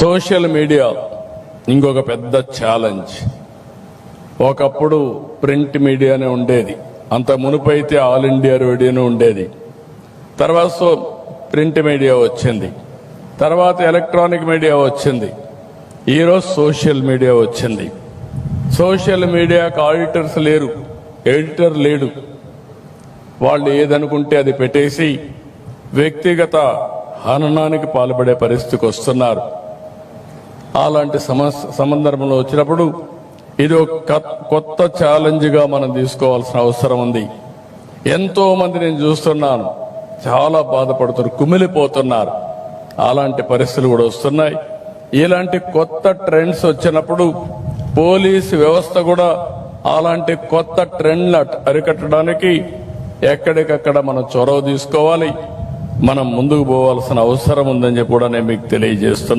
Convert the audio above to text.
Social media ఇంకొక పెద్ద challenge. ఒకప్పుడు ప్రింట్ మీడియానే ఉండేది. అంత మునుపైతే ఆల్ ఇండియా రేడియోనే ఉండేది. తర్వాత సో ప్రింట్ మీడియా వచ్చింది. తర్వాత ఎలక్ట్రానిక్ మీడియా వచ్చింది. ఈరోజు సోషల్ మీడియా వచ్చింది. సోషల్ మీడియాకు ఆడిటర్స్ లేరు ఎడిటర్ లేడు. వాళ్ళు ఏదనుకుంటే అది పెట్టేసి వ్యక్తిగత హననానికి పాల్పడే పరిస్థితికి వస్తున్నారు. అలాంటి సమస్య సందర్భంలో వచ్చినప్పుడు ఇది ఒక కొత్త ఛాలెంజ్గా మనం తీసుకోవాల్సిన అవసరం ఉంది. ఎంతో మంది నేను చూస్తున్నాను. చాలా బాధపడుతున్నారు కుమిలిపోతున్నారు. అలాంటి పరిస్థితులు కూడా వస్తున్నాయి. ఇలాంటి కొత్త ట్రెండ్స్ వచ్చినప్పుడు పోలీసు వ్యవస్థ కూడా అలాంటి కొత్త ట్రెండ్లు అరికట్టడానికి ఎక్కడికక్కడ మనం చొరవ తీసుకోవాలి. మనం ముందుకు పోవాల్సిన అవసరం ఉందని చెప్పి కూడా నేను మీకు తెలియజేస్తున్నాను